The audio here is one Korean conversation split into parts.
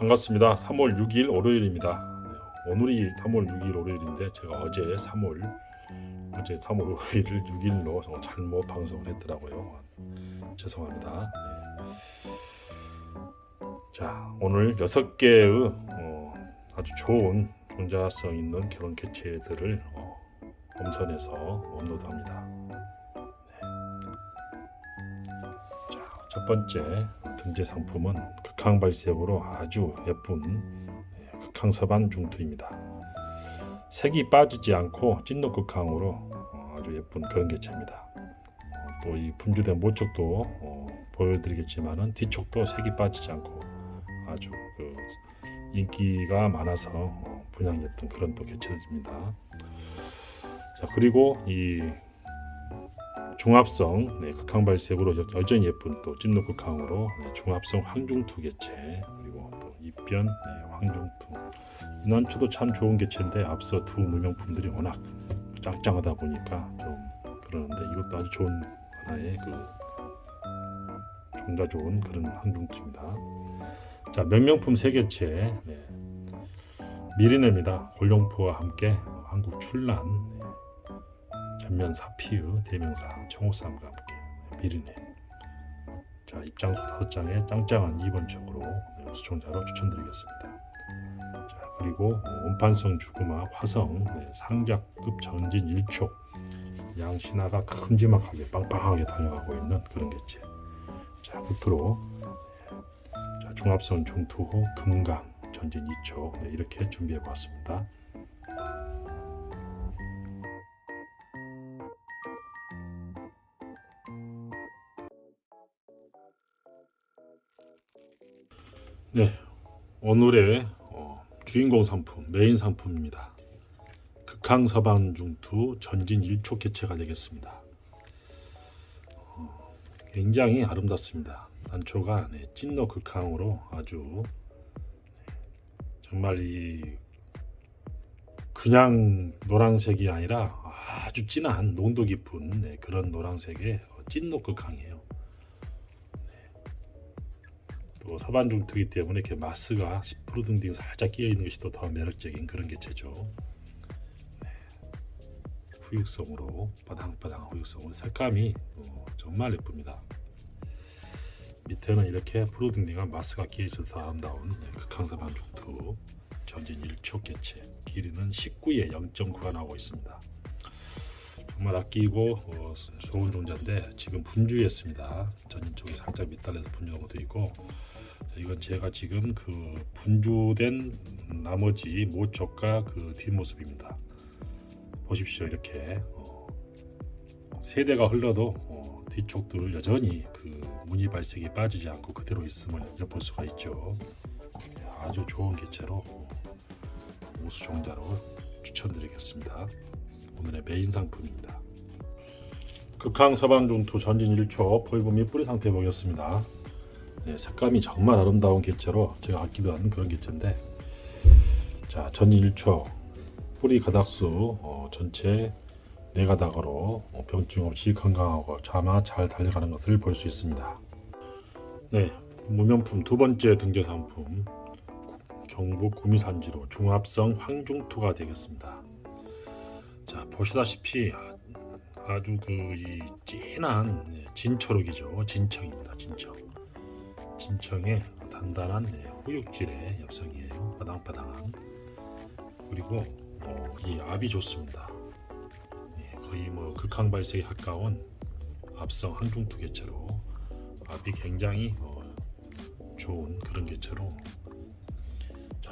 반갑습니다. 3월 6일 월요일입니다. 네, 오늘이 3월 6일 월요일인데 제가 어제 3월 어제 3월 5일을 6일로 잘못 방송을 했더라고요. 죄송합니다. 네. 자 오늘 6개의 어, 아주 좋은 종자성 있는 결혼 개체들을 어, 엄선해서 업로드합니다. 자, 첫 번째 등재 상품은 극항 발색으로 아주 예쁜 네, 극항 서반 중투입니다. 색이 빠지지 않고 찐노 극항으로 어, 아주 예쁜 그런 개체입니다. 또 이 분주된 모쪽도 어, 보여드리겠지만은 뒤쪽도 색이 빠지지 않고 아주 그 인기가 많아서 어, 분양했던 그런 또 개체입니다. 자 그리고 이 중합성 네, 극항 발색으로 여- 여전히 예쁜 또 찐노 극항으로 네, 중합성 황중투 개체 그리고 또 입변 네, 황중투 인원초도 참 좋은 개체인데 앞서 두 무명품들이 워낙 짱짱하다 보니까 좀 그러는데 이것도 아주 좋은 하나의 그 종자 좋은 그런 황중투입니다. 자 명명품 세 개체 네. 미리네입니다. 골룡포와 함께 한국 출란 네. 전면 사피의 대명사 청호삼과 함께 미리네. 자 입장 서장에 짱짱한 2번 쪽으로 네, 수총자로 추천드리겠습니다. 자 그리고 어, 원판성 주구마 화성 네, 상작급 전진 1촉 양 신화가 큼지막하게 빵빵하게 달려가고 있는 그런 개체. 자 끝으로 네, 자 중합선 중투호 금강 전진 2촉 네, 이렇게 준비해 보았습니다. 네, 오늘의 어, 주인공 상품, 메인 상품입니다. 극항 서방 중투 전진 1초 개체가 되겠습니다. 어, 굉장히 아름답습니다. 단초가 네, 찐노 극항으로 아주 네, 정말 이 그냥 노란색이 아니라 아주 진한 농도 깊은 네, 그런 노란색의 어, 찐노 극항이에요. 또 서반중투기 때문에 이렇게 마스가 10% 등등 살짝 끼어 있는 것이 또 더 매력적인 그런 개체죠. 네. 후육성으로 바당바당 후육성으로 색감이 어, 정말 예쁩니다. 밑에는 이렇게 프로등딩한 마스가 끼어 있어서 더 아름다운 네, 극항서반 중투 전진 1초 개체 길이는 19에 0.9가 나오고 있습니다. 정말 아끼고 어, 좋은 종자인데 지금 분주했습니다. 전진 쪽이 살짝 밑달려서 분주하고 돼 있고 자, 이건 제가 지금 그 분주된 나머지 모쪽과 그 뒷모습입니다. 보십시오 이렇게 어, 세대가 흘러도 어, 뒤쪽들 여전히 그 무늬 발색이 빠지지 않고 그대로 있음을 엿볼 수가 있죠. 네, 아주 좋은 개체로 어, 우수 종자로 추천드리겠습니다. 오늘의 메인 상품입니다. 극항 서방중투 전진 1초 포이브 및 뿌리 상태 보겠습니다. 네, 색감이 정말 아름다운 개체로 제가 않는 그런 개체인데 자 전진 1초 뿌리 가닥수 어, 전체 네 가닥으로 어, 병증 없이 건강하고 자마 잘 달려가는 것을 볼 수 있습니다. 네 무명품 두 번째 등재 상품 경북 구미산지로 중합성 황중투가 되겠습니다. 자 보시다시피 아- 아주 그 이 진한 네, 진초록이죠. 진청입니다 진청. 진청의 단단한 네, 후육질의 엽성이에요. 바당바당한. 그리고 어, 이 압이 좋습니다. 예, 거의 뭐 극항 발색에 가까운 압성 항중투 개체로 압이 굉장히 어, 좋은 그런 개체로 자,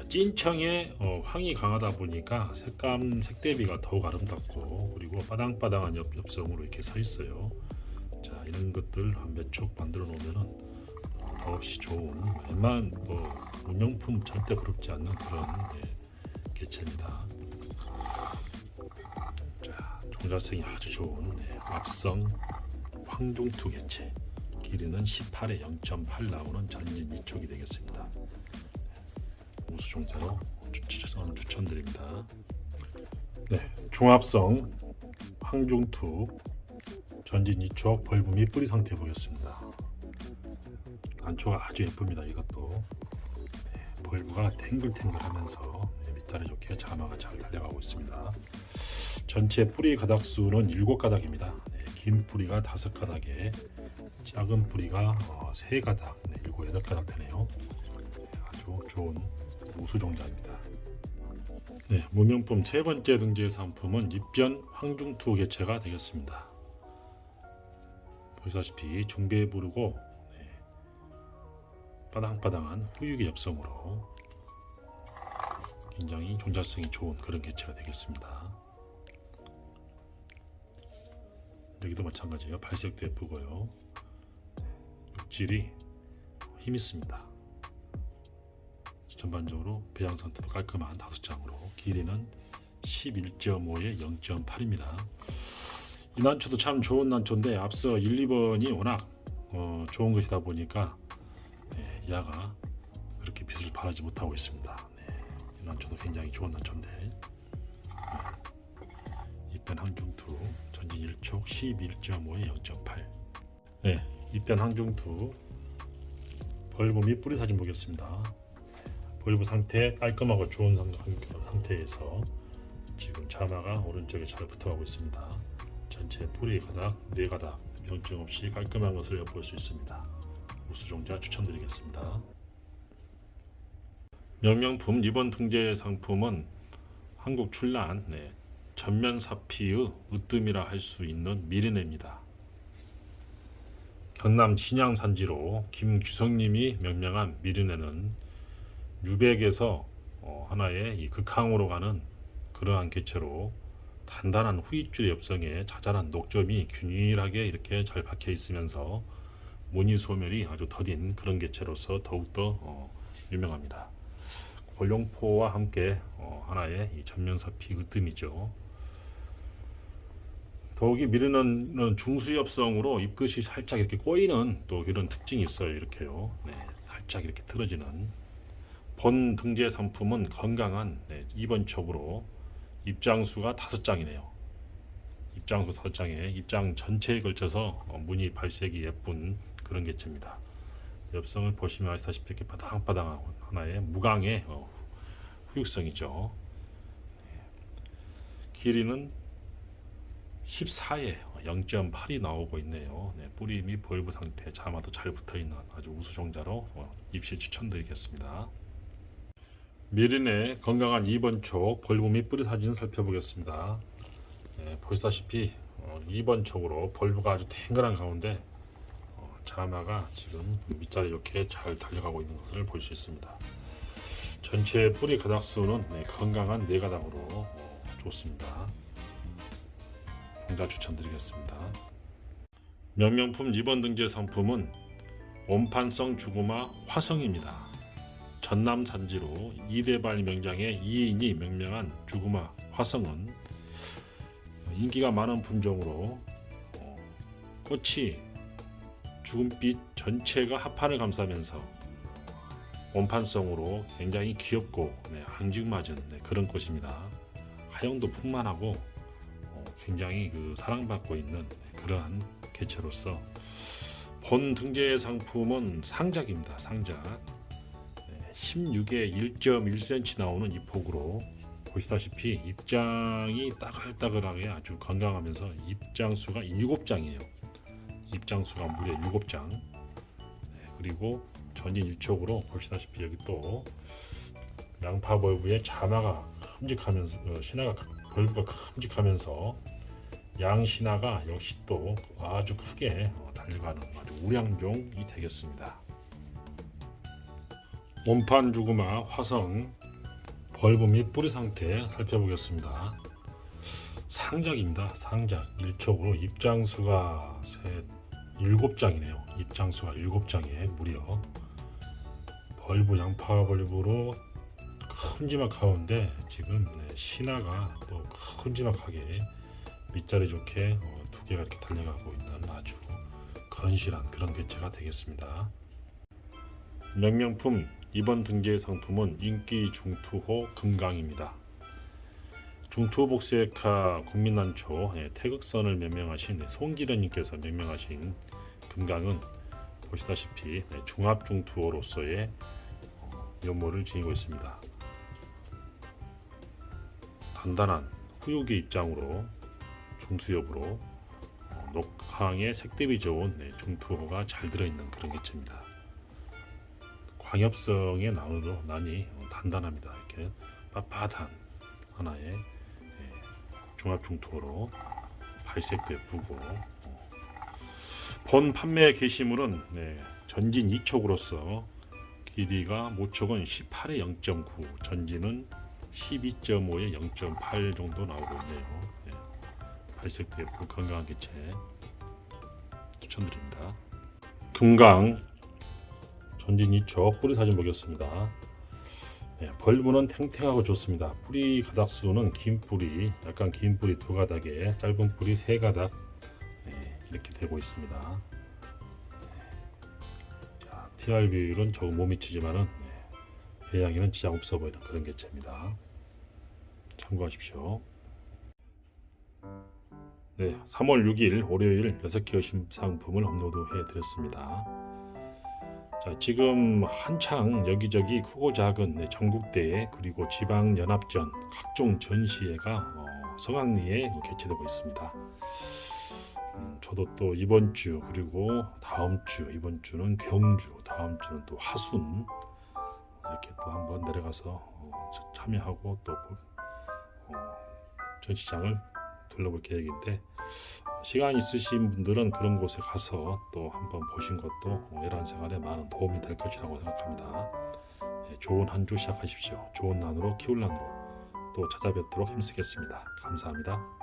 찐청에 어, 황이 강하다 보니까 색감 색 대비가 더욱 아름답고 그리고 빠당빠당한 엽, 엽성으로 이렇게 서 있어요. 자 이런 것들 한 몇 촉 만들어 놓으면은 어, 더없이 좋은 웬만 뭐 문명품 절대 부럽지 않는 그런 예, 개체입니다. 자 종자성이 아주 좋은 예, 압성 황중투 개체 길이는 18에 0.8 나오는 전진 2촉이 되겠습니다. 우수종자로 추천, 추천드립니다. 네, 중합성 황중투 전진 2촉 벌브 및 뿌리 상태 보겠습니다. 단초가 아주 예쁩니다. 이것도 네, 벌브가 탱글탱글하면서 네, 밑자리 좋게 자마가 잘 달려가고 있습니다. 전체 뿌리 가닥 수는 7가닥입니다. 네, 긴 뿌리가 5가닥에 작은 뿌리가 어, 3가닥, 네, 7, 8가닥 되네요. 네, 아주 좋은 우수종자입니다. 네, 무명품 세 번째 등재 상품은 입변 황중투 개체가 되겠습니다. 보시다시피 중배에 부르고 네, 빠당빠당한 후육의 엽성으로 굉장히 종자성이 좋은 그런 개체가 되겠습니다. 여기도 마찬가지예요. 발색도 예쁘고요. 육질이 힘 있습니다. 전반적으로 배양 상태도 깔끔한 다섯 장으로 길이는 11.5에 0.8입니다. 이 난초도 참 좋은 난초인데 앞서 1, 2번이 워낙 어, 좋은 것이다 보니까 네, 야가 그렇게 빛을 발하지 못하고 있습니다. 네, 이 난초도 굉장히 좋은 난초인데 네, 입변 항중투 전진 1촉 11.5에 0.8 네, 입변 항중투 및 뿌리 사진 보겠습니다. 벌브 상태 깔끔하고 좋은 상- 상태에서 지금 자마가 오른쪽에 잘 붙어가고 있습니다. 전체 뿌리 가닥, 네 가닥 병증 없이 깔끔한 것을 엿볼 수 있습니다. 우수종자 추천드리겠습니다. 명명품 이번 등재 상품은 한국 출란 네, 전면 사피의 으뜸이라 할 수 있는 미리네입니다. 경남 신양 산지로 김규성님이 명명한 미리네는 유백에서 어, 하나의 이 극항으로 가는 그러한 개체로 단단한 후입줄의 엽성에 자잘한 녹점이 균일하게 이렇게 잘 박혀 있으면서 무늬 소멸이 아주 더딘 그런 개체로서 더욱더 어, 유명합니다. 골룡포와 함께 어, 하나의 이 전면사피 으뜸이죠. 더욱이 미르는 중수엽성으로 잎끝이 살짝 이렇게 꼬이는 또 이런 특징이 있어요. 이렇게요. 네, 살짝 이렇게 틀어지는 본 등재 상품은 건강한 네, 2번 촉으로 입장수가 다섯 장이네요. 입장수 다섯 장에 입장 전체에 걸쳐서 어, 무늬 발색이 예쁜 그런 개체입니다. 엽성을 보시면 아시다시피 이렇게 바당바당한 하나의 무광의 어, 후육성이죠. 네. 길이는 14에 0.8이 나오고 있네요. 네, 뿌리 및 벌브 상태 자마도 잘 붙어 있는 아주 우수종자로 어, 입시 추천드리겠습니다. 미린의 건강한 2번 촉 벌브 및 뿌리 사진 살펴보겠습니다. 네, 보시다시피 어, 2번 촉으로 벌브가 아주 탱글한 가운데 어, 자마가 지금 밑자리 이렇게 잘 달려가고 있는 것을 볼 수 있습니다. 전체 뿌리 가닥 수는 네, 건강한 네 가닥으로 어, 좋습니다. 종자 추천드리겠습니다. 명명품 2번 등재 상품은 원판성 주구마 화성입니다. 전남 산지로 이대발 명장의 이인이 명명한 주구마 화성은 인기가 많은 품종으로 어, 꽃이 주근빛 전체가 하판을 감싸면서 원판성으로 굉장히 귀엽고 네, 앙증맞은 네, 그런 꽃입니다. 하영도 풍만하고 어, 굉장히 그 사랑받고 있는 그러한 개체로서 본 등재 상품은 상작입니다. 상작. 16에 1.1cm 나오는 이 폭으로 보시다시피 입장이 따글따글하게 아주 건강하면서 입장 수가 7장이에요. 입장 수가 무려 7장. 네, 그리고 전진 일촉으로 보시다시피 여기 또 양파 벌브에 자마가 큼직하면서 어, 신화가 벌브가 큼직하면서 양 신화가 역시 또 아주 크게 어, 달려가는 아주 우량종이 되겠습니다. 원판 주구마 화성 벌브 및 뿌리 상태 살펴보겠습니다. 상작입니다. 상작 1촉으로 입장수가 셋 7장이네요. 입장수가 7장에 무려 벌브 양파 벌브로 큼지막하운데 지금 네, 신화가 또 큼지막하게 밑자리 좋게 어, 두 개가 이렇게 달려가고 있는 아주 건실한 그런 개체가 되겠습니다. 명명품 이번 등재 상품은 인기 중투호 금강입니다. 중투호 복세카 국민난초 예, 태극선을 명명하신 네, 송기련님께서 명명하신 금강은 보시다시피 네, 중합 중투호로서의 어, 면모를 지니고 있습니다. 단단한 후육의 입장으로 중수엽으로 어, 녹항의 색대비 좋은 네, 중투호가 잘 들어있는 그런 개체입니다. 광엽성의 난으로 난이 어, 단단합니다. 이렇게 빳빳한 하나의 예, 발색도 예쁘고 어. 본 판매 게시물은 네, 전진 2촉으로서 길이가 모촉은 18에 0.9 전진은 12.5에 0.8 정도 나오고 있네요. 네. 발색도 예쁘고 건강한 개체 추천드립니다. 금강 전진 2촉 뿌리 사진 보겠습니다. 네, 벌무는 탱탱하고 좋습니다. 뿌리 가닥 수는 긴 뿌리, 약간 긴 뿌리 두 가닥에 짧은 뿌리 세 가닥 네, 이렇게 되고 있습니다. 자, TR 비율은 조금 못 미치지만은 네, 배양에는 지장 없어 보이는 그런 개체입니다. 참고하십시오. 네, 3월 6일 월요일 6개 신상품을 업로드해 드렸습니다. 자, 지금 한창 여기저기 크고 작은 네, 전국대회 그리고 지방 연합전 각종 전시회가 어, 성황리에 개최되고 있습니다. 음, 저도 또 이번 주 그리고 다음 주 이번 주는 경주 다음 주는 또 하순 이렇게 또 한번 내려가서 어, 참여하고 또 어, 전시장을 둘러볼 계획인데 어, 시간 있으신 분들은 그런 곳에 가서 또 한번 보신 것도 어, 외란 생활에 많은 도움이 될 것이라고 생각합니다. 예, 좋은 한 주 시작하십시오. 좋은 난으로 키울 난으로 또 찾아뵙도록 힘쓰겠습니다. 감사합니다.